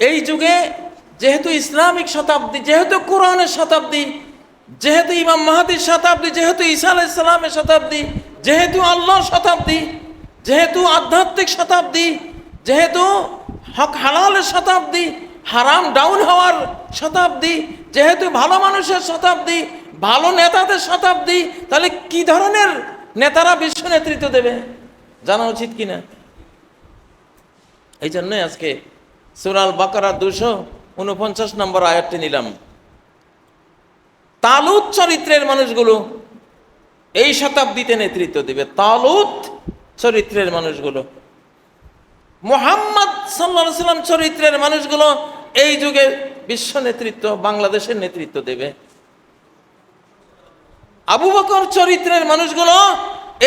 এই যুগে যেহেতু ইসলামিক শতাব্দী, যেহেতু কোরআনের শতাব্দী, যেহেতু ইমাম মাহাদির শতাব্দী, যেহেতু ঈসা আলাইহিস সালামের শতাব্দী, যেহেতু আল্লাহর শতাব্দী, যেহেতু আধ্যাত্মিক শতাব্দী, যেহেতু হক হালালের শতাব্দী, হারাম ডাউন হওয়ার শতাব্দী, যেহেতু ভালো মানুষের শতাব্দী, ভালো নেতাদের শতাব্দী, তাহলে কি ধরনের নেতারা বিশ্ব নেতৃত্ব দেবে? জানা উচিত কিনা? এই জন্যই আজকে সুরাল বাকারা দুশো উনপঞ্চাশ নম্বর আয়াতটি নিলাম। তালুত চরিত্রের মানুষগুলো এই শতাব্দীতে নেতৃত্ব দিবে। তালুত চরিত্রের মানুষগুলো। মোহাম্মদ সাল্লা সাল্লাম চরিত্রের মানুষগুলো এই যুগে বিশ্ব নেতৃত্ব, বাংলাদেশের নেতৃত্ব দেবে। আবু বকর চরিত্রের মানুষগুলো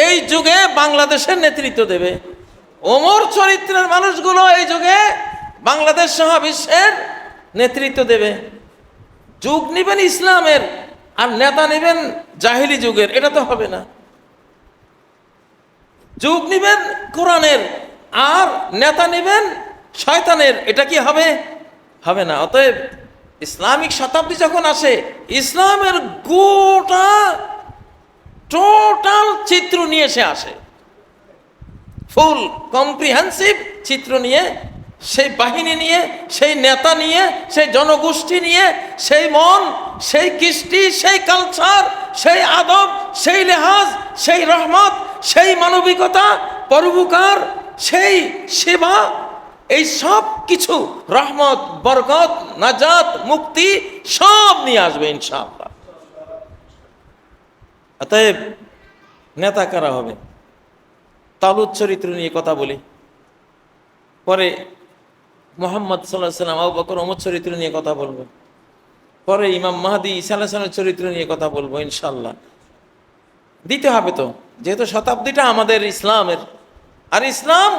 এই যুগে বাংলাদেশের নেতৃত্ব দেবে। ওমর চরিত্রের মানুষগুলো এই যুগে বাংলাদেশ সহ বিশ্বের নেতৃত্ব দেবে। যুগ নিবেন ইসলামের, আর নেতা নেবেন জাহিলি যুগের। এটা তো হবে না। যুগ নিবেন কোরআনের, আর নেতা নেবেন শয়তানের। এটা কি হবে? হবে না। অতএব ইসলামিক শতাব্দী যখন আসে, ইসলামের গোটা, টোটাল চিত্র নিয়ে সে আসে। ফুল কম্প্রিহেন্সিভ চিত্র নিয়ে সেই বাহিনী নিয়ে, সেই নেতা নিয়ে, সেই জনগোষ্ঠী নিয়ে, সেই মন, সেই কৃষ্টি, সেই কালচার সেই আদব, সেই লেহাজ, সেই রহমত, সেই মানবিকতা, পরোপকার, সেই সেবা, এই সব কিছু রহমত, বরকত, নাজাত, মুক্তি সব নিয়ে আসবে ইনশাআল্লাহ। অতএব নেতা কারা হবে? তালুদ চরিত্র নিয়ে কথা বলি। পরে মোহাম্মদ সাল্লাহ সাল্লাম আবু বকর ওমর চরিত্র নিয়ে কথা বলব। পরে ইমাম মাহাদি ইসা আলাহিসামের চরিত্র নিয়ে কথা বলব ইনশাল্লাহ দিতে হবে তো, যেহেতু শতাব্দীটা আমাদের ইসলামের। আর ইসলাম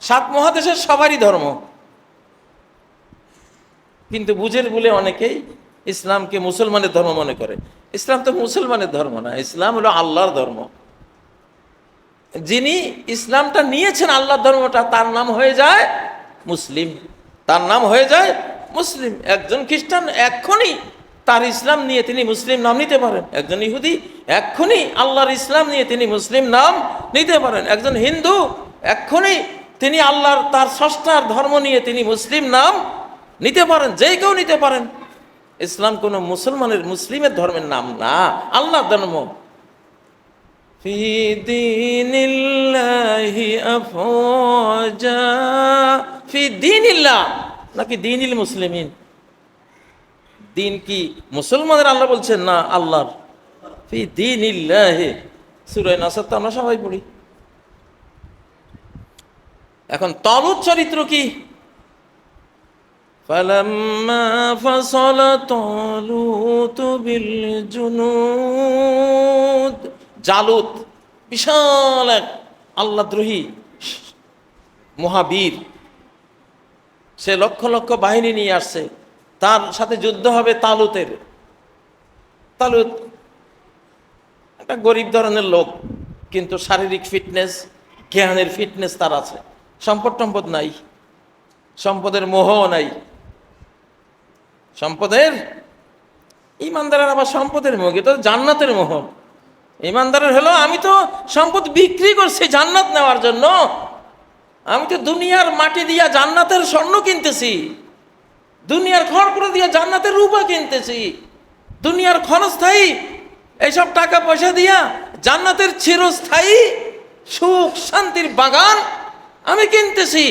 সাত মহাদেশের সবারই ধর্ম। কিন্তু বুঝের বলে অনেকেই ইসলামকে মুসলমানের ধর্ম মনে করে। ইসলাম তো মুসলমানের ধর্ম না, ইসলাম হলো আল্লাহর ধর্ম। যিনি ইসলামটা নিয়েছেন আল্লাহর ধর্মটা, তার নাম হয়ে যায় মুসলিম। তার নাম হয়ে যায় মুসলিম একজন খ্রিস্টান এক্ষুনি তার ইসলাম নিয়ে তিনি মুসলিম নাম নিতে পারেন একজন ইহুদি এক্ষুনি আল্লাহর ইসলাম নিয়ে তিনি মুসলিম নাম নিতে পারেন একজন হিন্দু এক্ষুনি তিনি আল্লাহর তার ষষ্ঠার ধর্ম নিয়ে তিনি মুসলিম নাম নিতে পারেন যে কেউ নিতে পারেন ইসলাম কোনো মুসলমানের মুসলিমের ধর্মের নাম না আল্লাহর ধর্ম في دين الله أفواجا في دين الله নাকি দিনিল মুসলিমিন দিন কি মুসলমানের আল্লাহ বলছেন না আল্লাহর ফি দিন ইল্লাহে সুরায় নাসার তো আমরা সবাই পড়ি এখন তলুত চরিত্র কি فلما فصل طالوت بالجنود জালুত বিশাল এক আল্লাদ্রোহী মহাবীর সে লক্ষ লক্ষ বাহিনী নিয়ে আসছে। তার সাথে যুদ্ধ হবে তালুতের। তালুত একটা গরিব ধরনের লোক, কিন্তু শারীরিক ফিটনেস, জ্ঞানের ফিটনেস তার আছে। সম্পদ টম্পদ নাই। সম্পদের মোহও নাই। সম্পদের ইমানদারের আবার সম্পদের মোহ তো জান্নাতের মোহ। ইমানদারের হলো, আমি তো সম্পদ বিক্রি করছি জান্নাত নেওয়ার জন্য। আমি তো দুনিয়ার মাটি দিয়া জান্নাতের স্বর্ণ কিনতেছি। দুনিয়ার খড়কুড়ো দিয়া জান্নাতের রূপা কিনতেছি। দুনিয়ার ক্ষণস্থায়ী এইসব টাকা পয়সা দিয়া জান্নাতের চিরস্থায়ী সুখ শান্তির বাগান আমি কিনতেছি।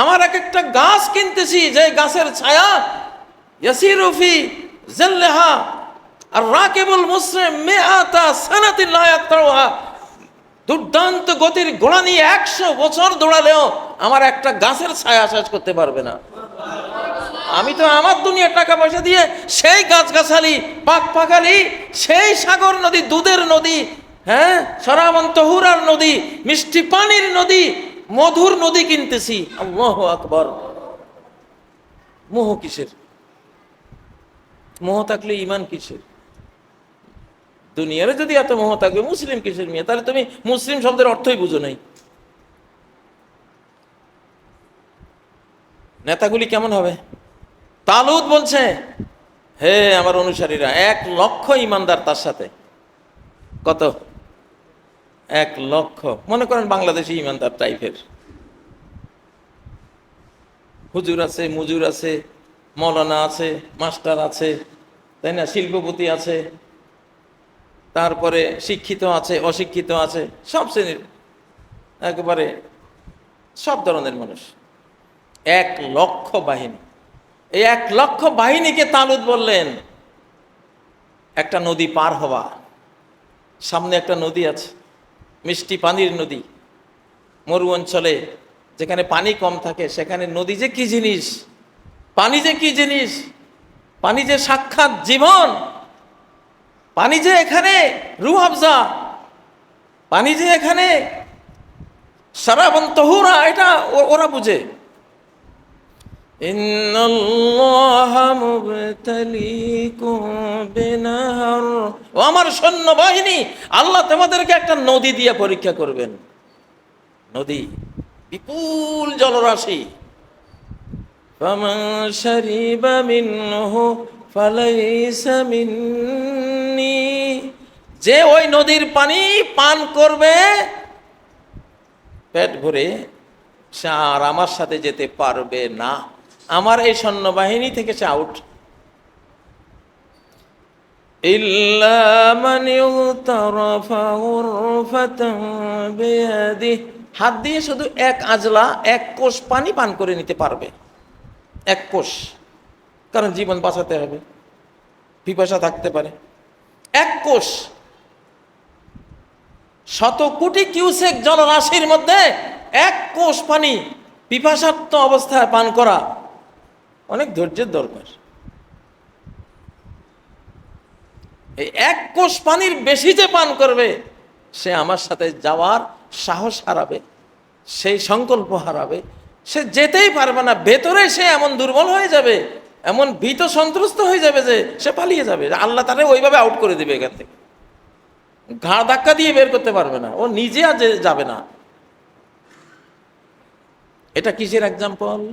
আমার এক একটা গাছ কিনতেছি যে গাছের ছায়া ইয়াসিরুফি জেল্লেহা। আর রাকেবুল মুসলিম মেআতা সানাতিন লা ইয়াকতারুহা দুর্দান্ত গতির ঘোড়া নিয়ে একশো বছর দৌড়ালেও আমার একটা গাছের ছায়া শেষ করতে পারবে না। আমি তো আমার দুনিয়ার টাকা পয়সা দিয়ে সেই গাছগাছালি পাক পাকালি সেই সাগর নদী, দুধের নদী হ্যাঁ সরাবন তহুরার নদী, মিষ্টি পানির নদী, মধুর নদী কিনতেছি। আল্লাহ আকবর। মোহ কিসের? মোহ থাকলে ইমান কিসের? দুনিয়ারে যদি এত মোহ থাকবে, মুসলিম কিসের মেয়ে? তাহলে তুমি মুসলিম শব্দের অর্থই বুঝো নাই। নেতাগুলি কেমন হবে? তালুদ বলছে, হে আমার অনুসারীরা, এক লক্ষ ইমানদার তার সাথে। কত? এক লক্ষ। মনে করেন বাংলাদেশি ইমানদার টাইপের। হুজুর আছে, মুজুর আছে, মৌলানা আছে, মাস্টার আছে, তাই না? শিল্পপতি আছে। তারপরে শিক্ষিত আছে, অশিক্ষিত আছে, সব শ্রেণির একেবারে সব ধরনের মানুষ। এক লক্ষ বাহিনী। এই এক লক্ষ বাহিনীকে তালুদ বললেন, একটা নদী পার হওয়া। সামনে একটা নদী আছে, মিষ্টি পানির নদী। মরু অঞ্চলে যেখানে পানি কম থাকে, সেখানে নদী যে কি জিনিস? পানি যে কি জিনিস? পানি যে সাক্ষাৎ জীবন। পানি যে এখানে রুহ আফজা পানি যে এখানে সারাবন তহুরা এটা ও- ওরা বুঝে إن الله مبتليكم بنهر ও আমার সৈন্যবাহিনী আল্লাহ তোমাদেরকে একটা নদী দিয়ে পরীক্ষা করবেন নদী বিপুল জলরাশি فمن شرب منه فليس مني যে ওই নদীর পানি পান করবে, পেট ভরে সে আর আমার সাথে যেতে পারবে না। আমার এই সৈন্যবাহিনী থেকে সে আউট। হাত দিয়ে শুধু এক আজলা, এক কোষ পানি পান করে নিতে পারবে। এক কোষ। কারণ জীবন বাঁচাতে হবে। পিপাসা থাকতে পারে। এক কোষ শত কোটি কিউসেক জলরাশির মধ্যে এক কোষ পানি পিপাসার্থ অবস্থায় পান করা অনেক ধৈর্যের দরকার। এই এক কোষ পানির বেশি যে পান করবে, সে আমার সাথে যাওয়ার সাহস হারাবে, সেই সংকল্প হারাবে, সে যেতেই পারবে না, ভেতরে সে এমন দুর্বল হয়ে যাবে এমন ভীত সন্ত্রস্ত হয়ে যাবে যে সে পালিয়ে যাবে। আল্লাহ তারা ওইভাবে আউট করে দেবে এখান থেকে। ঘাড় ধাক্কা দিয়ে বের করতে পারবে না। ও নিজে আর যাবে না। এটা কিসের এক্সাম্পল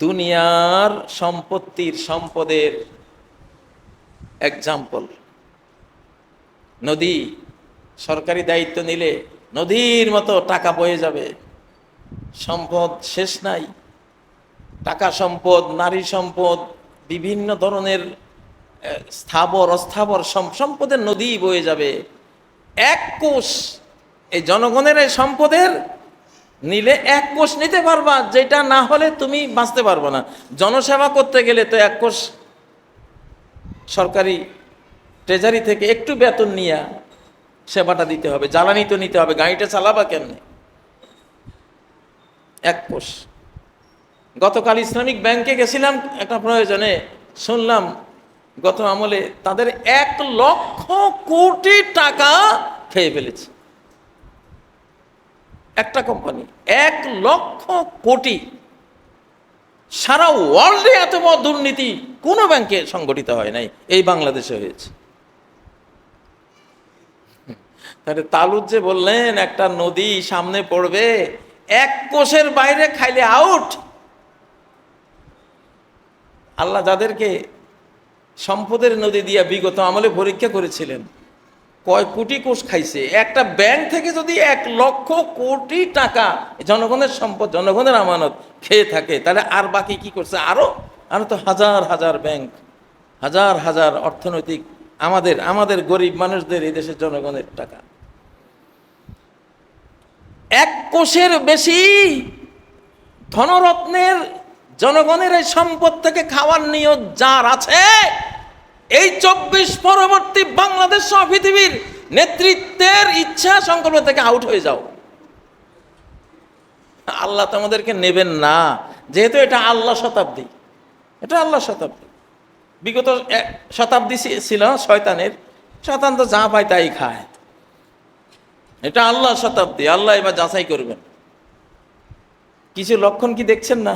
দুনিয়ার সম্পত্তির সম্পদের এক্সাম্পল নদী সরকারি দায়িত্ব নিলে নদীর মতো টাকা বয়ে যাবে। সম্পদ শেষ নাই। টাকা সম্পদ, নারী সম্পদ, বিভিন্ন ধরনের স্থাবর, অস্থাবর সম- সম্পদের নদী বয়ে যাবে। এক কোষ, এই জনগণের এই সম্পদের নিলে এক কোষ নিতে পারবা, যেটা না হলে তুমি বাঁচতে পারবে না। জনসেবা করতে গেলে তো এক কোষ সরকারি ট্রেজারি থেকে একটু বেতন নিয়ে সেবাটা দিতে হবে। জ্বালানি তো নিতে হবে, গাড়িটা চালাবা কেমনে? এক কোষ। গতকাল ইসলামিক ব্যাংকে গেছিলাম, একটা প্রয়োজনে শুনলাম গত আমলে তাদের এক লক্ষ কোটি টাকা খেয়ে ফেলেছে। একটা কোম্পানি, এক লক্ষ কোটি। সারা ওয়ার্ল্ডে এত বড় দুর্নীতি কোনো ব্যাংকে সংগঠিত হয় নাই, এই বাংলাদেশে হয়েছে। তাহলে তালুদ যে বললেন, একটা নদী সামনে পড়বে, এক কোষের বাইরে খাইলে আউট আল্লাহ যাদেরকে সম্পদের নদী দিয়া বিগত আমলে পরীক্ষা করেছিলেন, কয় কোটি কোষ খাইছে, একটা ব্যাংক থেকে যদি এক লক্ষ কোটি টাকা জনগণের সম্পদ, জনগণের আমানত খেয়ে থাকে, তাহলে আর বাকি কি করছে? আরও আরও তো হাজার হাজার ব্যাংক, হাজার হাজার অর্থনৈতিক আমাদের আমাদের গরিব মানুষদের এই দেশের জনগণের টাকা। এক কোষের বেশি ধনরত্নের জনগণের এই সম্পদ থেকে খাওয়ার নিয়ত যার আছে, এই চব্বিশ পরবর্তী বাংলাদেশ সহ পৃথিবীর নেতৃত্বের ইচ্ছা সংকল্প থেকে আউট হয়ে যাও। আল্লাহ তোমাদেরকে নেবেন না, যেহেতু এটা আল্লাহ শতাব্দী। এটা আল্লাহ শতাব্দী। বিগত শতাব্দী ছিল শয়তানের, শয়তান তো যা পায় তাই খায়। এটা আল্লাহ শতাব্দী, আল্লাহ এবার যাচাই করবেন। কিছু লক্ষণ কি দেখছেন না?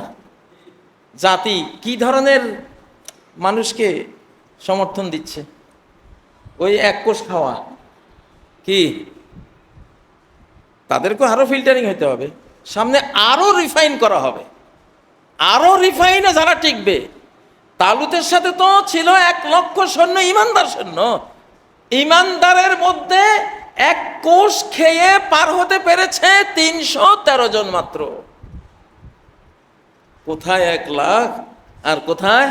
জাতি কি ধরনের মানুষকে সমর্থন দিচ্ছে? ওই এক কোষ খাওয়া, কি? তাদেরকে আরও ফিল্টারিং হতে হবে। সামনে আরও রিফাইন করা হবে। আরও রিফাইনে যারা টিকবে, তালুতের সাথে তো ছিল এক লক্ষ সৈন্য, ইমানদার সৈন্য। ইমানদারের মধ্যে এক কোষ খেয়ে পার হতে পেরেছে তিনশো তেরো জন মাত্র। কোথায় এক লাখ আর কোথায়?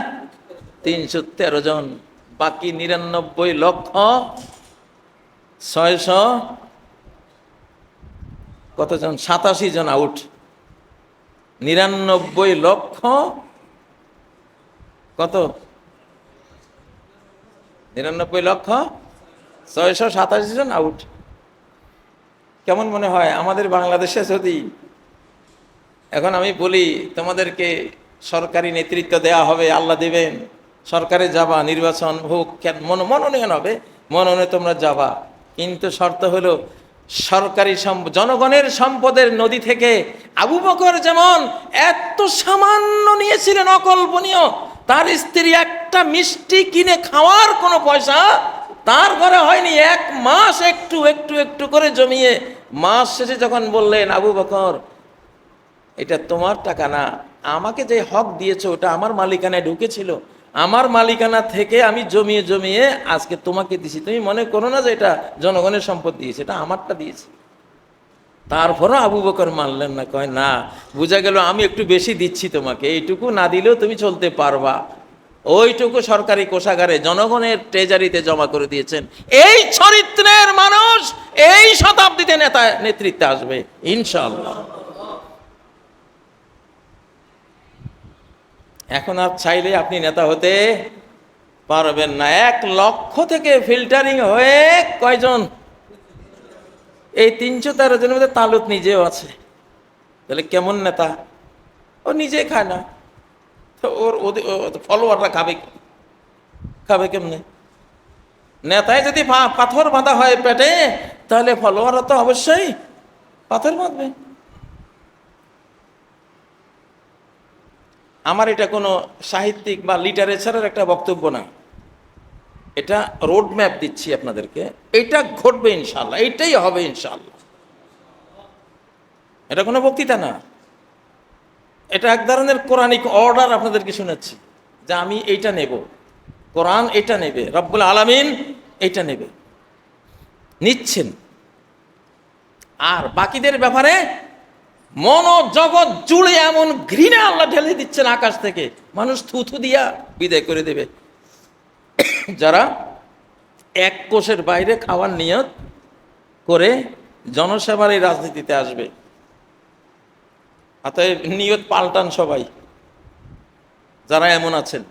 তিনশো তেরো জন। বাকি নিরানব্বই লক্ষ ছয়শো কতজন সাতাশি জন আউট। নিরানব্বই লক্ষ কত? নিরানব্বই লক্ষ ছয়শো সাতাশি জন আউট। কেমন মনে হয়? আমাদের বাংলাদেশে যদি এখন আমি বলি, তোমাদেরকে সরকারি নেতৃত্ব দেয়া হবে, আল্লাহ দেবেন। সরকারে যাবা, নির্বাচন হোক মন মনোনয়ন হবে, মনোনয়নে তোমরা যাবা। কিন্তু শর্ত হলো, সরকারি সম্প- জনগণের সম্পদের নদী থেকে আবু বকর যেমন এত সামান্য নিয়েছিলেন অকল্পনীয়, তার স্ত্রী একটা মিষ্টি কিনে খাওয়ার কোনো পয়সা তার ঘরে হয়নি। এক মাস একটু একটু একটু করে জমিয়ে মাস শেষে যখন বললেন, আবু বকর এটা তোমার টাকা না। আমাকে যে হক দিয়েছ, ওটা আমার মালিকানায় ঢুকেছিল। আমার মালিকানা থেকে আমি জমিয়ে জমিয়ে আজকে তোমাকে দিছি। তুমি মনে করো না যে এটা জনগণের সম্পদ দিয়েছে, এটা আমারটা দিয়েছে। তারপরও আবু বকর মানলেন না, কয়, না, বোঝা গেল আমি একটু বেশি দিচ্ছি তোমাকে। এইটুকু না দিলেও তুমি চলতে পারবা। ওইটুকু সরকারি কোষাগারে জনগণের ট্রেজারিতে জমা করে দিয়েছেন। এই চরিত্রের মানুষ এই শতাব্দীতে নেতা নেতৃত্বে আসবে, ইনশাআল্লাহ। এখন আর চাইলে আপনি নেতা হতে পারবেন না। এক লক্ষ থেকে ফিল্টারিং হয়ে কয়জন? এই তিনশো তেরো জনের মধ্যে তালুত নিজেও আছে। তাহলে কেমন নেতা? ও নিজে খায় না। তো ওর ফলোয়াররা খাবে খাবে কেমনে? নেতায় যদি পাথর বাঁধা হয় পেটে, তাহলে ফলোয়াররা তো অবশ্যই পাথর বাঁধবে। আমার এটা কোনো সাহিত্যিক বা লিটারেচারের একটা বক্তব্য না। এটা রোড ম্যাপ দিচ্ছি আপনাদেরকে। এটা ঘটবে ইনশাল্লাহ এইটাই হবে ইনশাল্লাহ এটা কোনো বক্তৃতা না। এটা এক ধরনের কোরআনিক অর্ডার আপনাদেরকে শোনাচ্ছি যে আমি এইটা নেব। কোরআন এটা নেবে, রব্বুল আলামিন এইটা নেবে। নিচ্ছেন। আর বাকিদের ব্যাপারে মনোজগৎ জুড়ে এমন ঘৃণা আল্লাহ ঢেলে দিচ্ছেন আকাশ থেকে। মানুষ থুথু দিয়া বিদায় করে দেবে। যারা এক কোষের বাইরে খাওয়ার নিয়ত করে জনসেবার এই রাজনীতিতে আসবে। অতএব নিয়ত পাল্টান সবাই। যারা এমন আছেন।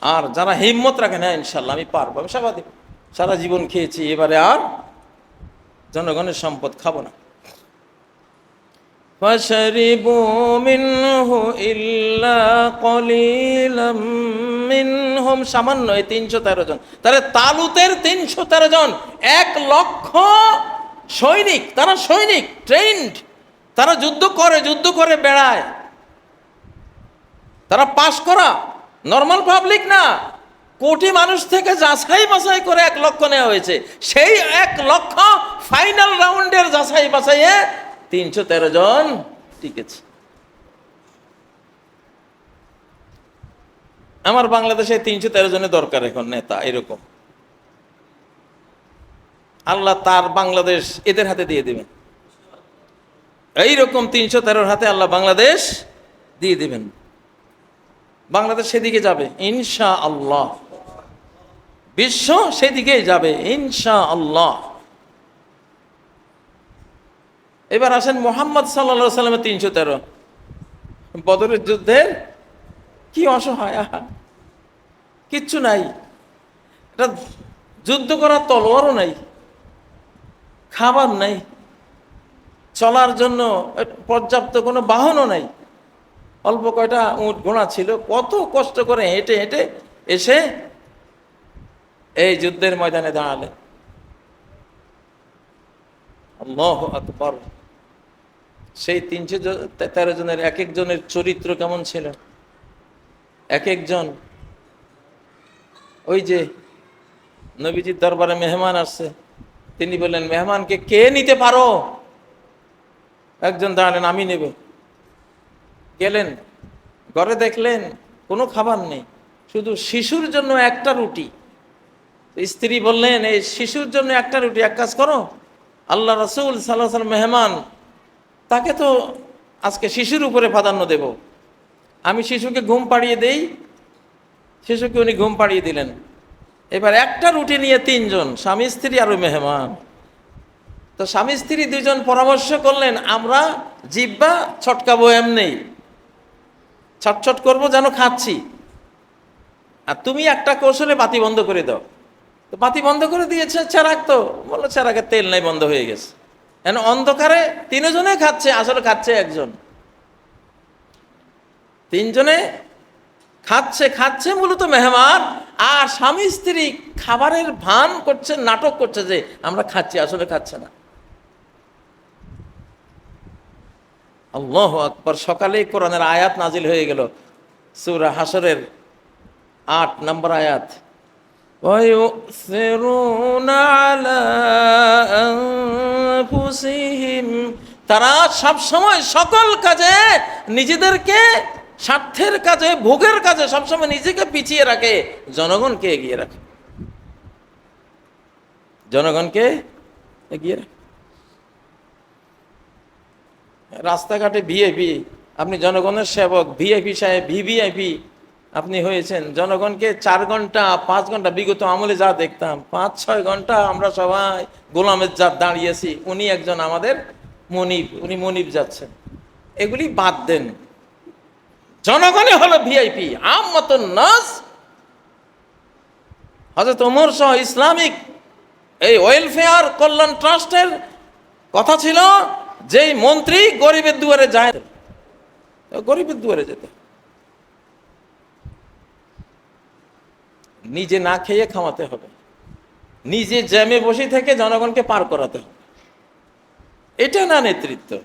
আর যারা হিম্মত রাখেন হ্যাঁ ইনশাল্লাহ আমি পারব, আমি সারা জীবন খেয়েছি, এবারে আর জনগণের সম্পদ খাব না। فشربوا منه إلا قليلا منهم সামান্য এই তিনশো তেরো জন তাহলে তালুতের তিনশো তেরো জন এক লক্ষ সৈনিক তারা সৈনিক ট্রেন্ড তারা যুদ্ধ করে যুদ্ধ করে বেড়ায় তারা পাশ করা নর্মাল পাবলিক না কোটি মানুষ থেকে যাচাই বাছাই করে এক লক্ষ নেওয়া হয়েছে সেই এক লক্ষ ফাইনাল রাউন্ডের যাচাই বাছাইয়ে তিনশো তেরো জন। টিকেছে আমার বাংলাদেশে তিনশো তেরো জনের দরকার এখন নেতা, এরকম। আল্লাহ তার বাংলাদেশ এদের হাতে দিয়ে দেবেন। এইরকম তিনশো তেরোর হাতে আল্লাহ বাংলাদেশ দিয়ে দেবেন। বাংলাদেশ সেদিকে যাবে ইনশা আল্লাহ বিশ্ব সেদিকেই যাবে ইনশা আল্লাহ এবার আসেন মোহাম্মদ সাল্লা সাল্লামের তিনশো তেরো। বদরের যুদ্ধের কি অসহায় কিচ্ছু নাই। এটা যুদ্ধ করার তলোয়ারও নাই। খাবার নাই। চলার জন্য পর্যাপ্ত কোনো বাহনও নাই। অল্প কয়টা উঁট ঘোড়া ছিল। কত কষ্ট করে হেঁটে হেঁটে এসে এই যুদ্ধের ময়দানে দাঁড়ালেন। আল্লাহ আকবর। সেই তিনশো তেরো জনের এক একজনের চরিত্র কেমন ছিল? এক একজন। ওই যে নবীজির দরবারে মেহমান আসছে। তিনি বললেন, মেহমানকে কে নিতে পারো? একজন দাঁড়ালেন, আমি নেব। গেলেন, ঘরে দেখলেন, কোনো খাবার নেই। শুধু শিশুর জন্য একটা রুটি। স্ত্রী বললেন, এই শিশুর জন্য একটা রুটি, এক কাজ করো। আল্লাহ রসুল সাল্লাহ মেহমান তাকে তো আজকে শিশুর উপরে প্রাধান্য দেব। আমি শিশুকে ঘুম পাড়িয়ে দেই, শিশুকে উনি ঘুম পাড়িয়ে দিলেন। এবার একটা রুটি নিয়ে তিনজন, স্বামী, স্ত্রী আর মেহমান। তো স্বামী, স্ত্রী দুজন পরামর্শ করলেন, আমরা জিব্বা ছটকাবো এমনি ছটছট করব যেন খাচ্ছি। আর তুমি একটা কৌশলে বাতি বন্ধ করে দাও। তো বাতি বন্ধ করে দিয়েছে চেরাক তো। বলল চেরাকের তেল নাই, বন্ধ হয়ে গেছে। কেন অন্ধকারে তিনজনে খাচ্ছে, আসলে খাচ্ছে একজন। তিনজনে খাচ্ছে খাচ্ছে মূলত মেহমান, আর স্বামী স্ত্রী খাবারের ভান করছে, নাটক করছে যে আমরা খাচ্ছি, আসলে খাচ্ছে না। আল্লাহ আকবর সকালেই কোরআনের আয়াত নাজিল হয়ে গেল। সুরা হাসরের আট নম্বর আয়াত। ويؤثرون على أنفسهم তারা সব সময় সকল কাজে নিজেদেরকে স্বার্থের কাজে ভোগের কাজে সবসময় নিজেকে পিছিয়ে রাখে জনগণকে এগিয়ে রাখে জনগণকে এগিয়ে রাখে রাস্তাঘাটে ভিআইপি আপনি জনগণের সেবক ভিআইপি সাহেব ভিভিআইপি আপনি হয়েছেন জনগণকে চার ঘণ্টা, পাঁচ ঘণ্টা বিগত আমলে যা দেখতাম, পাঁচ, ছয় ঘণ্টা আমরা সবাই গোলামের যা দাঁড়িয়েছি, উনি একজন আমাদের মনিব, উনি মনিব যাচ্ছেন। এগুলি বাদ দেন। জনগণই হলো ভিআইপি, আম মতন নাস। হজরত ওমর সহ ইসলামিক এই ওয়েলফেয়ার কল্যাণ ট্রাস্টের কথা ছিল, যেই মন্ত্রী গরিবের দুয়ারে যায়। গরিবের দুয়ারে যেতে নিজে না খেয়ে খাওয়াতে হবে। নিজে জ্যামে বসে থেকে জনগণকে পার করাতে হবে। এটা না নেতৃত্ব।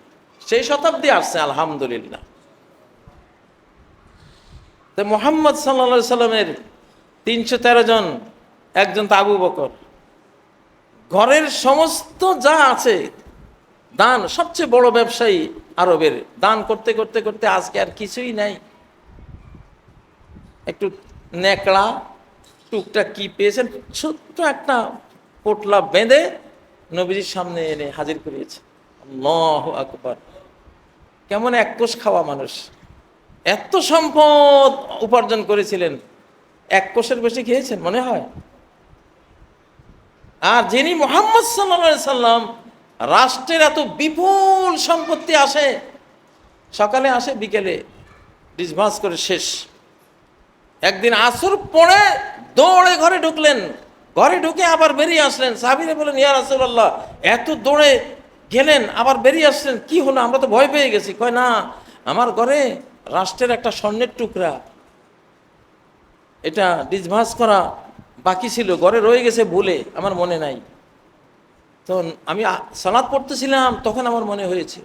সেই শতাব্দী আসছে, আলহামদুলিল্লাহ। তো মোহাম্মদ সাল্লা সাল্লামের তিনশো তেরো জন, একজন তো আবু বকর। ঘরের সমস্ত যা আছে, দান, সবচেয়ে বড় ব্যবসায়ী আরবের। দান করতে করতে করতে আজকে আর কিছুই নাই। একটু নেকড়া টুকটাক কি পেয়েছেন? ছোট্ট একটা পোটলা বেঁধে নবীজির সামনে এনে হাজির করিয়েছে। আকবর। কেমন এক কোষ খাওয়া মানুষ। এত সম্পদ উপার্জন করেছিলেন। এক কোষের বেশি খেয়েছেন, মনে হয়? আর যিনি মোহাম্মদ সাল্লা সাল্লাম রাষ্ট্রের এত বিপুল সম্পত্তি আসে, সকালে আসে, বিকেলে ডিসভাস করে শেষ। একদিন আসর পড়ে দৌড়ে ঘরে ঢুকলেন। ঘরে ঢুকে আবার বেরিয়ে আসলেন। সাবিরে বলেন ইয়া রাসূলুল্লাহ, এত দৌড়ে গেলেন, আবার বেরিয়ে আসলেন, কি হলো? আমরা তো ভয় পেয়ে গেছি। কয়, না, আমার ঘরে রাষ্ট্রের একটা স্বর্ণের টুকরা, এটা ডিসভাস করা বাকি ছিল, ঘরে রয়ে গেছে ভুলে আমার মনে নাই। তো আমি সালাদ পড়তেছিলাম, তখন আমার মনে হয়েছে।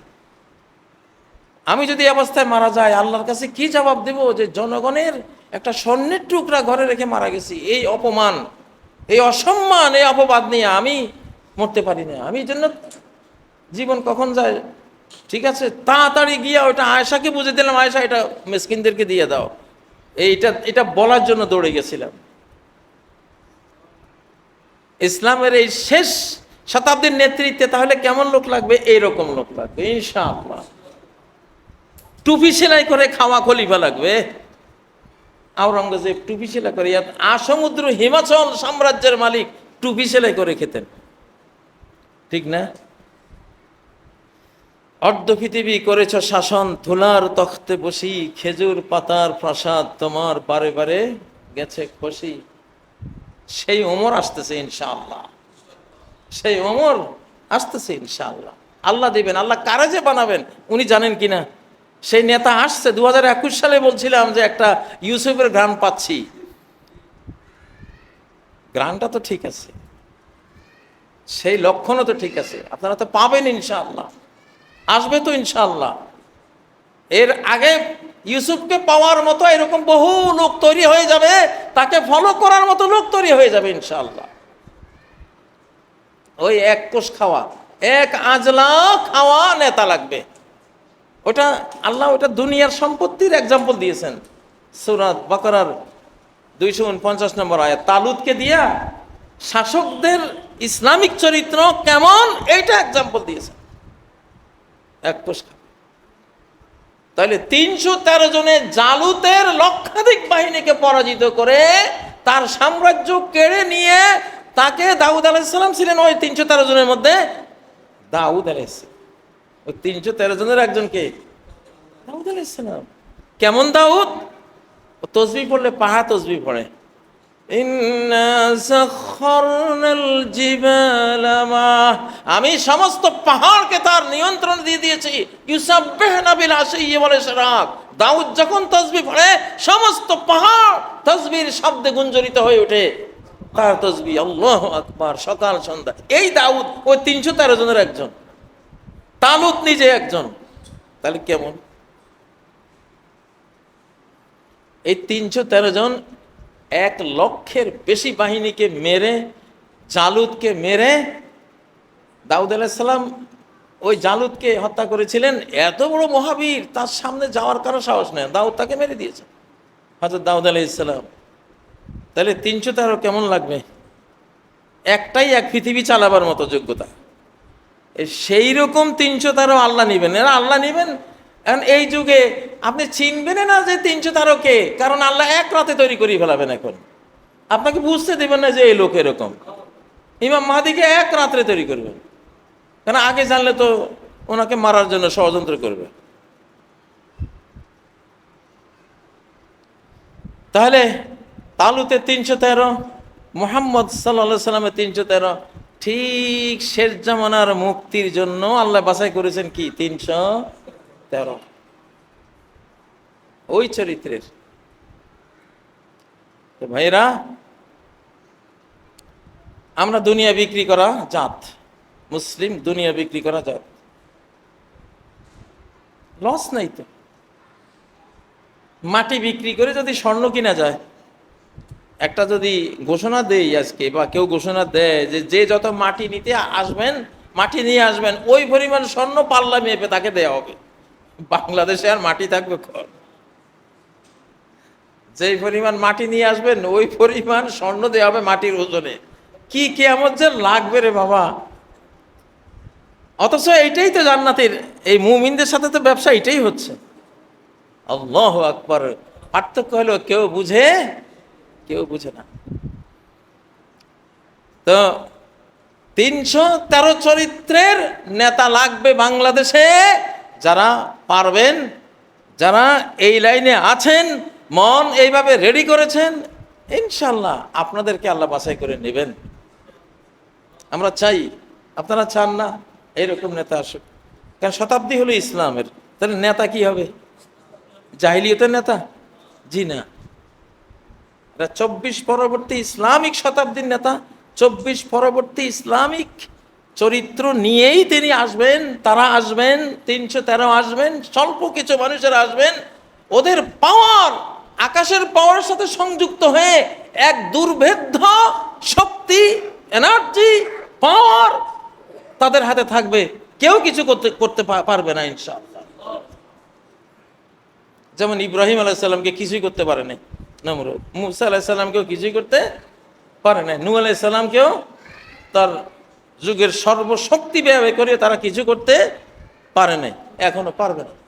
আমি যদি অবস্থায় মারা যাই, আল্লাহর কাছে কি জবাব দেব? যে জনগণের একটা স্বর্ণের টুকরা ঘরে রেখে মারা গেছি। এই অপমান, এই অসম্মান, এই অপবাদ নিয়ে আমি মরতে পারি না। আমি জন্য জীবন কখন যায়? ঠিক আছে, তাড়াতাড়ি গিয়া ওটা আয়সাকে বুঝে দিলাম আয়সা এটা মেসকিনদেরকে দিয়ে দাও। এইটা, এটা বলার জন্য দৌড়ে গেছিলাম। ইসলামের এই শেষ শতাব্দীর নেতৃত্বে তাহলে কেমন লোক লাগবে? এইরকম লোক লাগবে, ইনশাআল্লাহ। টুপি সেলাই করে খাওয়া খলিফা লাগবে। আওরঙ্গজেব টুপি সেলাই করে আসমুদ্র হিমাচল সাম্রাজ্যের মালিক টুপি সেলাই করে খেতেন। ঠিক না? অর্ধ পৃথিবী করেছ শাসন, ধুলার তখতে বসি, খেজুর পাতার প্রাসাদ তোমার বারে বারে গেছে খসি। সেই ওমর আসতেছে ইনশাআল্লাহ। সেই ওমর আসতেছে ইনশাআল্লাহ। আল্লাহ দিবেন, আল্লাহ কারে যে বানাবেন, উনি জানেন কিনা? সেই নেতা আসছে দু হাজার একুশ সালে বলছিলাম যে একটা ইউসুফের গ্রাম পাচ্ছি। গ্রামটা তো ঠিক আছে। সেই লক্ষণও তো ঠিক আছে। আপনারা তো পাবেন ইনশাআল্লাহ। আসবে তো ইনশাআল্লাহ। এর আগে ইউসুফকে পাওয়ার মতো এরকম বহু লোক তৈরি হয়ে যাবে, তাকে ফলো করার মতো লোক তৈরি হয়ে যাবে ইনশাআল্লাহ। ওই এক কোষ খাওয়া, এক আজলা খাওয়া নেতা লাগবে। ওটা আল্লাহ ওটা দুনিয়ার সম্পত্তির এক্সাম্পল দিয়েছেন। সুরাত বাকরার দুইশো উনপঞ্চাশ নম্বর আয়াত। তালুদকে দিয়া শাসকদের ইসলামিক চরিত্র কেমন এইটা এক্সাম্পল দিয়েছেন। এক পুষ্কা তাহলে তিনশো তেরো জনের জালুতের লক্ষাধিক বাহিনীকে পরাজিত করে তার সাম্রাজ্য কেড়ে নিয়ে তাকে দাউদ আলাইসাল্লাম ছিলেন ওই তিনশো তেরো জনের মধ্যে দাউদ আলাইসালাম ওই তিনশো তেরো জনের একজনকে। দাউদ আলাইসালাম কেমন দাউদ? তসবি পড়লে পাহা তসবি পড়ে। আমি সমস্ত পাহাড়কে তার নিয়ন্ত্রণ দিয়ে দিয়েছি। বিল ইশরাক। দাউদ যখন তসবি পড়ে, সমস্ত পাহাড় তসবির শব্দে গুঞ্জরিত হয়ে ওঠে। তার তসবি আল্লাহ আকবার, সকাল সন্ধ্যা। এই দাউদ ওই তিনশো তেরো জনের একজন। তালুত নিজে একজন। তাহলে কেমন? এই তিনশো তেরো জন এক লক্ষের বেশি বাহিনীকে মেরে, জালুদকে মেরে দাউদ আলাইসাল্লাম ওই জালুদকে হত্যা করেছিলেন। এত বড় মহাবীর, তার সামনে যাওয়ার কারও সাহস নেই। দাউদ তাকে মেরে দিয়েছে হজরত দাউদ আলাইসাল্লাম তাহলে তিনশো তেরো কেমন লাগবে? একটাই এক পৃথিবী চালাবার মতো যোগ্যতা। সেই রকম তিনশো তেরো আল্লাহ নিবেন। এরা আল্লাহ নিবেন? এখন এই যুগে আপনি চিনবেন না যে তিনশো তেরো কে? কারণ আল্লাহ এক রাতে তৈরি করিয়ে ফেলাবেন এখন। আপনাকে বুঝতে দেবেন না যে এই লোক এরকম। ইমাম মাহাদিকে এক রাত্রে তৈরি করবেন। কেন আগে জানলে তো ওনাকে মারার জন্য ষড়যন্ত্র করবে। তাহলে তালুতে তিনশো তেরো মোহাম্মদ সাল্লা সাল্লামের তিনশো তেরো ঠিক শেষ জামানার মুক্তির জন্য আল্লাহ বাছাই করেছেন কি? তিনশো তেরো। ওই চরিত্রের। তো ভাইরা আমরা দুনিয়া বিক্রি করা জাত। মুসলিম দুনিয়া বিক্রি করা জাত। লস নাই তো। মাটি বিক্রি করে যদি স্বর্ণ কিনা যায় একটা যদি ঘোষণা দেই আজকে বা কেউ ঘোষণা দেয় যে যে যত মাটি নিতে আসবেন, মাটি নিয়ে আসবেন, ওই পরিমাণ স্বর্ণ পাল্লা মেপে তাকে দেওয়া হবে। বাংলাদেশে আর মাটি থাকবে যেই পরিমাণ মাটি নিয়ে আসবেন, ওই পরিমাণ স্বর্ণ দেওয়া হবে মাটির ওজনে। কি কেমন যে লাগবে রে বাবা। অথচ এইটাই তো জান্নাতের, এই মুমিনদের সাথে তো ব্যবসা এটাই হচ্ছে। আল্লাহ আকবর। পার্থক্য হলো কেউ বুঝে কেউ বুঝে না। তো তিনশো তেরো চরিত্রের নেতা লাগবে বাংলাদেশে যারা পারবেন, যারা এই লাইনে আছেন, মন এইভাবে রেডি করেছেন ইনশাল্লাহ আপনাদেরকে আল্লাহ বাছাই করে নেবেন। আমরা চাই, আপনারা চান না এইরকম নেতা আসুক। কারণ শতাব্দী হলো ইসলামের, তাহলে নেতা কি হবে? জাহিলিয়তের নেতা? জি না। এরা চব্বিশ পরবর্তী ইসলামিক শতাব্দীর নেতা, চব্বিশ পরবর্তী ইসলামিক চরিত্র নিয়েই তিনি আসবেন, তারা আসবেন, তিনশো তেরো আসবেন, স্বল্প কিছু মানুষের আসবেন। ওদের পাওয়ার আকাশের পাওয়ার সাথে সংযুক্ত হয়ে এক দুর্ভেদ্য শক্তি এনার্জি পাওয়ার তাদের হাতে থাকবে। কেউ কিছু করতে করতে পারবে না ইনশাআল্লাহ। যেমন ইব্রাহিম আলাইসাল্লামকে কিছুই করতে পারে নাই নমরুদ মুসা আলাইসাল্লামকেও কিছুই করতে পারে নাই। নু আলাইসাল্লামকেও তার যুগের সর্বশক্তি ব্যয় করে তারা কিছু করতে পারে নাই। এখনও পারবে না।